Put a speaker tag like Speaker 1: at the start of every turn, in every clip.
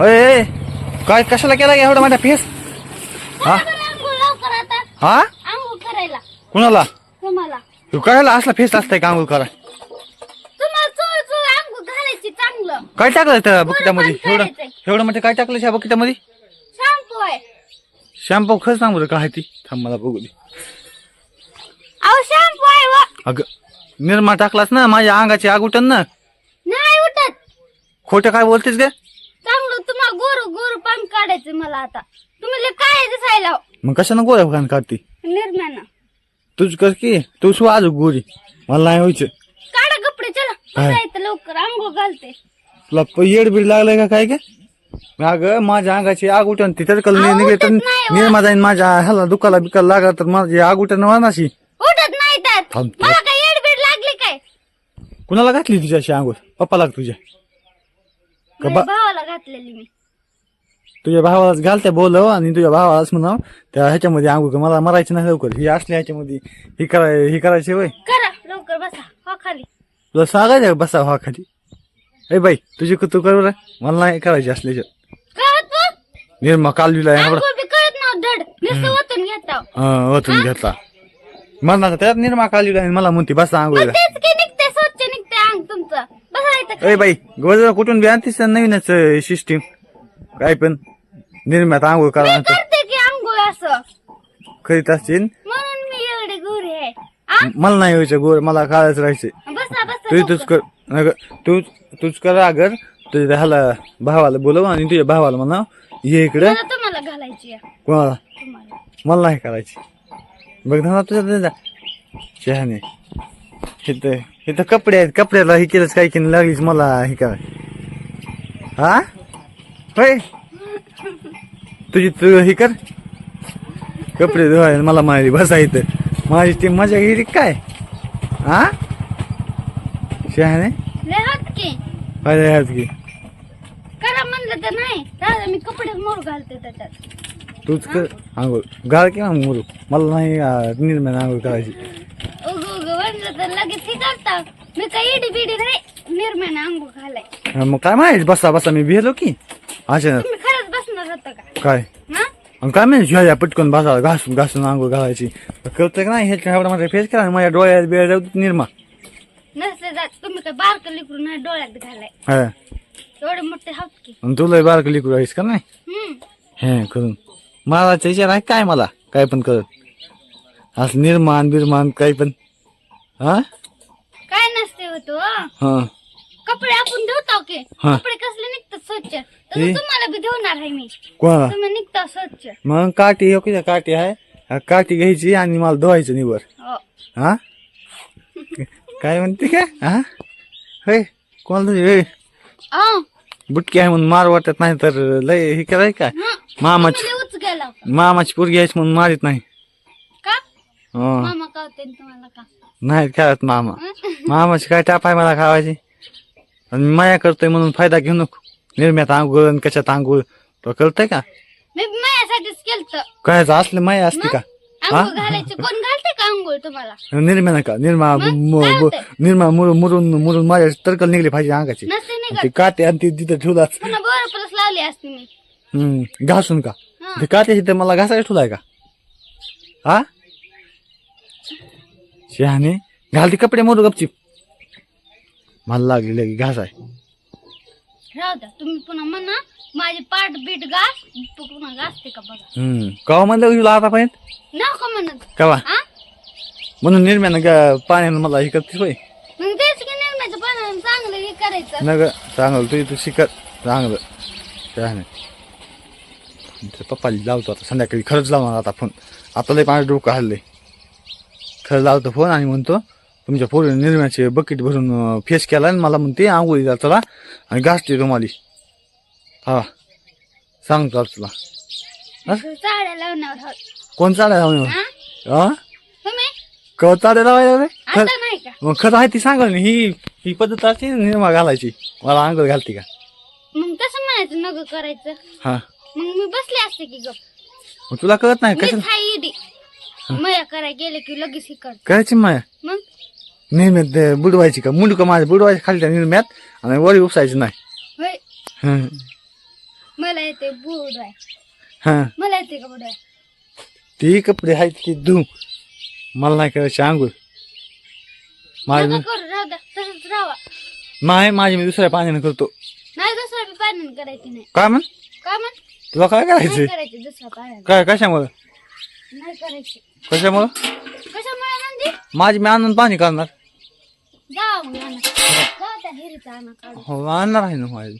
Speaker 1: अय काय कशाला केला एवढा माझा फेस हा? हा?
Speaker 2: करायला.
Speaker 1: कुणाला?
Speaker 2: तुम्हाला.
Speaker 1: तू कशाला असला फेस असताय का आंघोळ करा? काय टाकलं त्या बकेटामध्ये? एवढं. एवढं म्हणजे काय टाकलं त्या बकेटामध्ये?
Speaker 2: शॅम्पू
Speaker 1: खरंच सांग बरं काय ती? थांब मला बघू दे. अगं निरमा टाकलास ना माझ्या अंगाची आग उठन ना खोटं काय बोलतेस ग?
Speaker 2: गोर गोर पान काढायचं मला आता. तुम्हाला काय दिसायला?
Speaker 1: मग कशानं गोळ्या घाण काढते?
Speaker 2: निर्म्यानं.
Speaker 1: तूच कर की? तू सु आज गोरी. मला नाही व्हायचं.
Speaker 2: काढा कपडे चला.
Speaker 1: काय?
Speaker 2: लवकर आंघोळ घालते.
Speaker 1: तुला प- येड बीड लागलाय का काय का अगं माझ्या अंगाची आग उठन तिथं कल
Speaker 2: अहो,
Speaker 1: निघले तर
Speaker 2: उठत नाही, वा.
Speaker 1: निर्मा जाईन माझ्या ह्याला दुखाला बिकाला लागला तर माझी आग उठन वानाशी
Speaker 2: उठत नाही तर.
Speaker 1: थांब, थांब.
Speaker 2: मला काय येडबीड लागली काय?
Speaker 1: कुणाला घातली तुझ्याशी आंघोळ? पप्पा लाग तुझ्या? का
Speaker 2: माझ्या भावाला घातलेली मी.
Speaker 1: तुझ्या भावालाच घालत्या बोलव आणि तुझ्या भावालाच म्हणाव. त्या ह्याच्यामध्ये आंघोळ कर. मला मरायचं नाही लवकर. ही असल्या ह्याच्यामध्ये ही कराय ही करायची वय
Speaker 2: करा. लवकर बसा. हो खाली.
Speaker 1: तुला सांगायचं का? बसा व्हा खाली. ए बाई तुझी तू कर बरं. मला नाही करायची असल्याच्या
Speaker 2: कळत व?
Speaker 1: निर्मा कालवीला एवढा
Speaker 2: आंघोळ बी कळत नव्हतं धड. नुसतं ओतून घेता
Speaker 1: हा, ओतून घेतला मला त्यात निर्मा कालवीला आणि मला म्हणते बसा आंघोळीला.
Speaker 2: तेच की निघते स्वच्छ निघते अंग तुमचं. बसायचं
Speaker 1: ए बाई गोजर कुठून बी आणतीस त्या नवीनच सिस्टीम काय पण निर्म्यात आंघोळ करा म्हणते.
Speaker 2: करते की आंघोळ असं.
Speaker 1: करीत असतील
Speaker 2: म्हणून मी एवढे गोरी आहे. आ?
Speaker 1: मला नाही व्हायचं गोर मला काळच राहायचं
Speaker 2: बसा बसा
Speaker 1: तू तूच. कर. तू तूच कर अगर तुझ्या ह्याला भावाला बोलव आणि तुझ्या भावाला म्हणा ये इकडे.
Speaker 2: मला तुम्हाला घालायची आहे.
Speaker 1: कोणाला?
Speaker 2: तुम्हाला.
Speaker 1: मला नाही करायची. बघ ना तुझ्या तुझ्या शहाणे. इथं इथं कपडे आहेत कपड्याला हे केलंच काय की लागलीच मला हे कराय हा? होय? तुझी तू हे कर. कपडे धुवायला मला माझी बसा इथं. माझी ती मजा गेली काय? हा? शहाणे?
Speaker 2: लय हात की.
Speaker 1: की.
Speaker 2: करा म्हणलं तर नाही. दादा मी कपडे मोर घालते त्याच्यात.
Speaker 1: तूच कर. आंघोळ. घाल किंवा मुरू मला. नाही निर्माण आंघोळ करायची.
Speaker 2: उग उग म्हणलं तर लगेच हे करता. मी काही इडी बिडी नाही आंघोळ घालाय.
Speaker 1: हा, मग काय माहिती? बसा बसा. मी भिलो की.
Speaker 2: तुम्ही खरंच बसणार होतं का?
Speaker 1: काय?
Speaker 2: हा?
Speaker 1: आणि काय माहिती ह्या पटकन बसा घासून घासून आंघोळ घालायची. कळतं का नाही ह्याच्या एवढा माझा फेस करा माझ्या डोळ्यात बिळ्यात जाऊ देत निर्मा.
Speaker 2: नसते जात. तुम्ही काय बारकं लिकरू नाही डोळ्यात घालाय.
Speaker 1: हा.
Speaker 2: एवढे मोठे हात की.
Speaker 1: आणि तुला बारक लिकू राहीस का नाही?
Speaker 2: हम्म.
Speaker 1: हे करून. मला विचार आहे काय मला? काय पण करत असं निर्माण बिरमान काय पण. हा?
Speaker 2: काय नसते होतो
Speaker 1: हा.
Speaker 2: कपडे आपण धुतो की?
Speaker 1: हा.
Speaker 2: कपडे कसले निघतात स्वच्छ?
Speaker 1: हे?
Speaker 2: तुम्हाला बी धुवणार आहे मी.
Speaker 1: कोणाला?
Speaker 2: तुम्ही निघता स्वच्छ.
Speaker 1: मग काठी हो की काठी आहे? हा, काठी घ्यायची आणि मला धुवायचं निवर
Speaker 2: हो.
Speaker 1: हा? काय म्हणते का? हा? होय कोणाला तुझी होय. बुटकी आहे म्हणून मार वाटत नाही तर लय हे कराय काय?
Speaker 2: हं.
Speaker 1: मामाची
Speaker 2: तुम्ही उच गेला.
Speaker 1: मामाची पोरगी आहेस म्हणून मारित नाही.
Speaker 2: का?
Speaker 1: हं.
Speaker 2: मामा का होते तुम्हाला का?
Speaker 1: नाही खेळत मामा.
Speaker 2: हं?
Speaker 1: मामाची काय टाप आहे मला खावायची? आणि माया करतोय म्हणून फायदा घेऊ नको. निर्म्यात आंघोळ आणि कशात आंघोळ तो कळतंय का?
Speaker 2: मी माझ्यासाठीच केलत.
Speaker 1: काय असलं माया असते का?
Speaker 2: आंघोळ घालायची. कोण घालते का आंघोळ तुम्हाला?
Speaker 1: निर्म्या नका. निर्मा मु-? निर्मा मुरून मुरून मुरून माझ्या तरकल निघली पाहिजे अंगाची.
Speaker 2: नसते
Speaker 1: आणि
Speaker 2: निघत
Speaker 1: ते काटे आणि ते तिथं ठेवलाच.
Speaker 2: पुन्हा बरं परत लावली असते मी.
Speaker 1: हम्म घासून का?
Speaker 2: हं.
Speaker 1: ते काटे तिथं मला घासायला ठेवलाय का? हा? शहाणे. घालते कपडे मोरू गपचिप. मला लागली लगे घास आहे.
Speaker 2: राहू द्या तुम्ही पुन्हा म्हणा माझी पाठ बीट घास तू पुन्हा घासते का बघा.
Speaker 1: हम्म कवा म्हणलं तुला आतापर्यंत?
Speaker 2: नको म्हणत.
Speaker 1: कवा?
Speaker 2: हा?
Speaker 1: म्हणून निर्म्यानं गा- पाण्यानं मला हे करते होय.
Speaker 2: मग तेच की निर्माच्या पाण्याने चांगलं हे करायचं.
Speaker 1: न ग चांगलं तू शिकत चांगलं. शहाणे पप्पाला लावतो आता संध्याकाळी खरंच लावणार आता फोन. आता लय पाणी डोकं हल्ले खरं लावतो फोन आणि म्हणतो तुमच्या पोरी निर्म्याचे बकेट भरून फेस केला आणि मला म्हणते आंघोळीला चला आणि घासते रुमाली. हा. सांगतो आता तुला.
Speaker 2: चाड्या लावण्यावर.
Speaker 1: कोण चालाय लावणे
Speaker 2: हा?
Speaker 1: चालाय लावायला रे मग खरं आहे ती सांगा ना ही ही पद्धत असते निर्मा घालायची. मला आंघोळ घालते का?
Speaker 2: मग कसं म्हणायचं नग करायचं?
Speaker 1: हा.
Speaker 2: मग मी बसले असते की
Speaker 1: मग तुला कळत नाही कसं?
Speaker 2: मया करायला गेले की लगेच कर
Speaker 1: करायची माया?
Speaker 2: मग?
Speaker 1: निर्म्यात ते बुडवायची का? मुंडक माझ्या बुडवायची खाली त्या निर्म्यात आणि वरी उपसायची नाही.
Speaker 2: होय?
Speaker 1: हं.
Speaker 2: मला येते बुडवाय.
Speaker 1: हा.
Speaker 2: मला येते का बुडवाय?
Speaker 1: ती कपडे आहेत ती धू मला नाही करायची आंघोळ. माझी
Speaker 2: नका करू राहू द्या. तसंच राहा
Speaker 1: नाही माझी मी दुसऱ्या पाण्याने करतो.
Speaker 2: नाही दुसरा बी पाण्याने करायची नाही.
Speaker 1: काय म्हण?
Speaker 2: का म्हण?
Speaker 1: तुला काय
Speaker 2: नाही
Speaker 1: करायचं
Speaker 2: करायची दुसरा पाण्याने.
Speaker 1: काय कशामुळं?
Speaker 2: नाही करायची.
Speaker 1: कशामुळं?
Speaker 2: कशामुळे म्हणजे?
Speaker 1: माझी मी आणून पाणी करणार. हो आणणार आहे ना माझी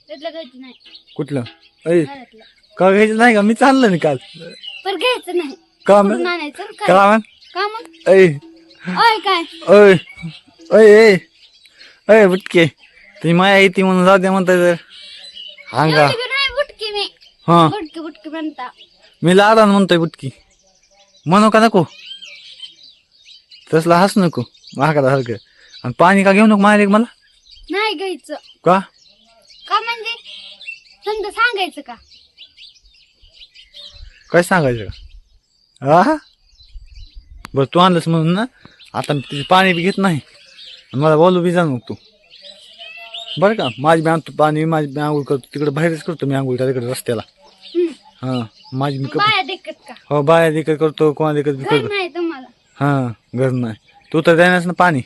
Speaker 1: कुठलं? ऐ का घ्यायचं नाही का? मी चाललं नाही काल.
Speaker 2: घ्यायचं नाही.
Speaker 1: का म्हण
Speaker 2: मग?
Speaker 1: ऐ.
Speaker 2: ओय काय?
Speaker 1: ओय ए अय बुटके तुम्ही माया येते म्हणून जाऊ द्या म्हणताय तर. हांगा.
Speaker 2: एवढी बी नाही बुटकी मी.
Speaker 1: हा.
Speaker 2: बुटकी बुटकी म्हणता.
Speaker 1: मी लाडान म्हणतोय बुटकी म्हणू का नको? तसला हस नको. महागाला सारखं आणि पाणी का घेऊ नको माझ्या मला?
Speaker 2: नाही घ्यायचं.
Speaker 1: का?
Speaker 2: का म्हणजे? समजा सांगायचं का?
Speaker 1: काय सांगायचं का? हा बरं तू आणलंस म्हणून ना? आता मी तुझे पाणी बी घेत नाही. आणि मला बोलू बी जा मग तू. बरं का? माझी बी आणतो पाणी माझी बी आंघोळ करतो. तिकडे बाहेरच करतो मी आंघोळ तिकडे रस्त्याला. हा माझी मी
Speaker 2: मग
Speaker 1: कप
Speaker 2: बाया देखत का?
Speaker 1: हो बाया देखत करतो कोणा देखत बी
Speaker 2: घर
Speaker 1: करतो.
Speaker 2: नाही तुम्हाला.
Speaker 1: हा घर नाही. तू तर देण्यास ना पाणी.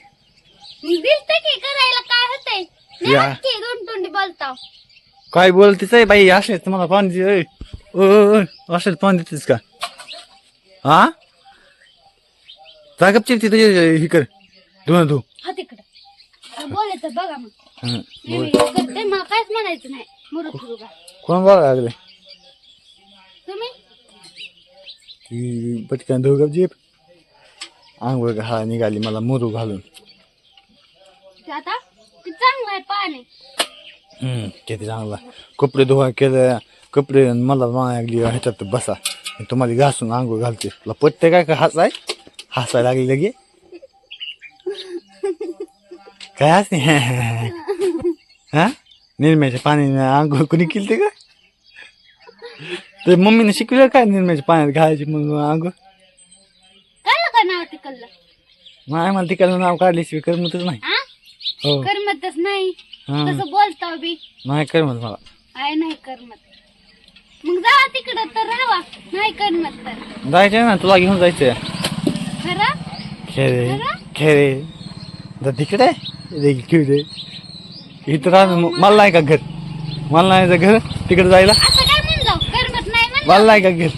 Speaker 2: दिसत की करायला काय होतंय?
Speaker 1: या.
Speaker 2: नाही की दोन तोंडी बोलताव.
Speaker 1: काय बोलतेच आहे बाई? असले तुम्हाला पाणी दे. असले पाणी देतेस का? हा? जागपची तुझे हे कर. धुणं धु.
Speaker 2: हा तिकडं. बोलायचं बघा मग.
Speaker 1: हा,
Speaker 2: मी
Speaker 1: बोल.
Speaker 2: मी करते मला काहीच म्हणायचं नाही. मुरुख
Speaker 1: कोण बघा लागले?
Speaker 2: तुम्ही?
Speaker 1: पटकन धुगप जीप आंघोळ हा निघाली मला मुरू घालून.
Speaker 2: ते आता ते चांगलं आहे पाणी.
Speaker 1: हम्म किती चांगला. कपडे धुवा केलं कपडे आणि मला लागली ह्याच्यात बसा. तुम्हाला घासून आंघोळ घालते. तुला पटते काय का हसाय? हसायला लागली लगे. काय हसते? हा? निर्म्याच्या पाण्याने आंघोळ कोणी केली का? ते मम्मीने शिकवलं काय निर्म्याच्या पाण्यात घालायची म्हणून आंघोळ?
Speaker 2: कळलं का नाव तिकडलं?
Speaker 1: नाही मला तिकडलं नाव काढली स्वीकार नाही.
Speaker 2: हा
Speaker 1: हो.
Speaker 2: करमतच नाही.
Speaker 1: हा.
Speaker 2: कसं बोलताव बी.
Speaker 1: नाही करमत मला.
Speaker 2: नाही करमत. मग जा तिकडं तर राहा नाही करमत तर.
Speaker 1: जायचंय ना तुला घेऊन जायचंय.
Speaker 2: खरं?
Speaker 1: खेळे
Speaker 2: खरं?
Speaker 1: खेळे जा तिकडे. रे खेळे इथं मला नाही का घर? मला नाही जायचं घर. तिकडे जायला.
Speaker 2: आता काय म्हणलं करमत नाही म्हणलं
Speaker 1: मला नाही का घर?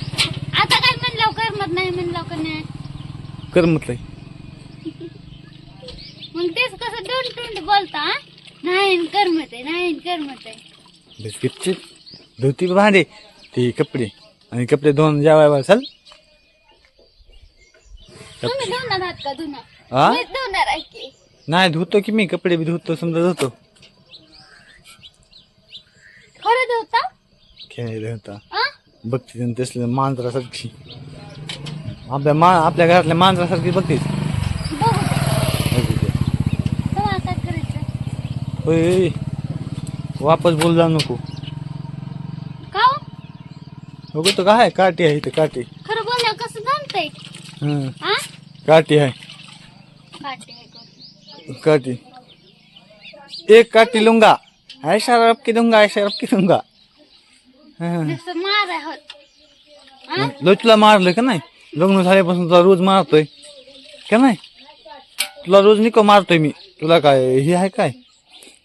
Speaker 2: आता काय म्हणलं करमत नाही म्हणलं का नाही?
Speaker 1: करमत नाही
Speaker 2: मग दोन तोंड बोलता? नाही करमत आहे नाही करमत. आहे
Speaker 1: बिस्किटची धोती भांडे ते कपडे आणि कपडे धुवून जेवायला चल.
Speaker 2: तुम्ही धुणार आहात का धुणार
Speaker 1: हा
Speaker 2: मीच धुणार आहे की.
Speaker 1: नाही धुतो की मी कपडे बी धुतो समजा धुतो.
Speaker 2: खरं धुता
Speaker 1: खेळ धुता बघते तसलं मांजरासारखी. आपल्या मा आपल्या घरातल्या मांजरासारखी बघतेस
Speaker 2: बघू तेव्हा काय करायचं
Speaker 1: होय वापस बोल जाऊ नको.
Speaker 2: का हो?
Speaker 1: बघू तो काय काठी आहे इथं काठी.
Speaker 2: खरं बोलल्यावर कसं जमतंय?
Speaker 1: हं
Speaker 2: हा
Speaker 1: काठी आहे.
Speaker 2: काटे?
Speaker 1: काठी. एक काठी लुंगा. ऐसा रब की दूंगा ऐसा रब की दूंगा हं.
Speaker 2: आहे होत. हा?
Speaker 1: लो तुला मारलं का नाही? लग्न झाल्यापासून तुला रोज मारतोय. का नाही? तुला रोज निको मारतोय मी. तुला काय हे आहे काय?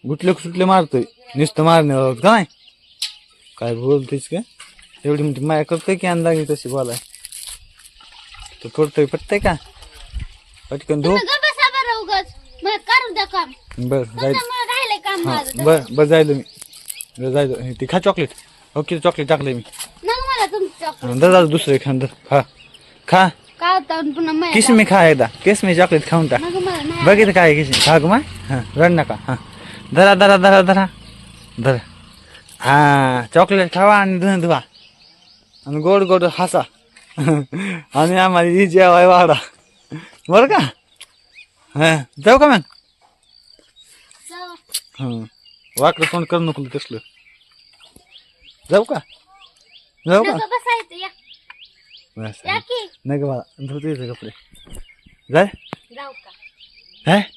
Speaker 1: गुटले सुटले मारतोय. नुसतं मारण्यावर का नाही? काय बोलतेस का? एवढी मोठी माया करतोय की अंदाज तशी बोलाय. तू करतोय पटतंय का? पटकन धो.
Speaker 2: बरं काम.
Speaker 1: बर बर जायलो मी. बर जायलो ते खा चॉकलेट ओके चॉकलेट टाकलंय मी. दादा दुसरं खा. खा.
Speaker 2: मला
Speaker 1: किसमी खा एकदा. किसमी चॉकलेट खाऊन टाक. बघितलं काय किसमी. खा गं मा. हां रड नका. हां. धरा धरा धरा धरा. धरा. हां चॉकलेट खावा आणि धुणं धुवा. आणि गोड गोड हसा. आणि आम्हाला ही जेवाय वाडा बरं का? हां जाऊ का
Speaker 2: जावा.
Speaker 1: हां. वाकडं फोन करू नको तसलं. जाऊ का? जाऊ का? बस. नाही का मला धुते कपडे. जाय.
Speaker 2: जाऊ का?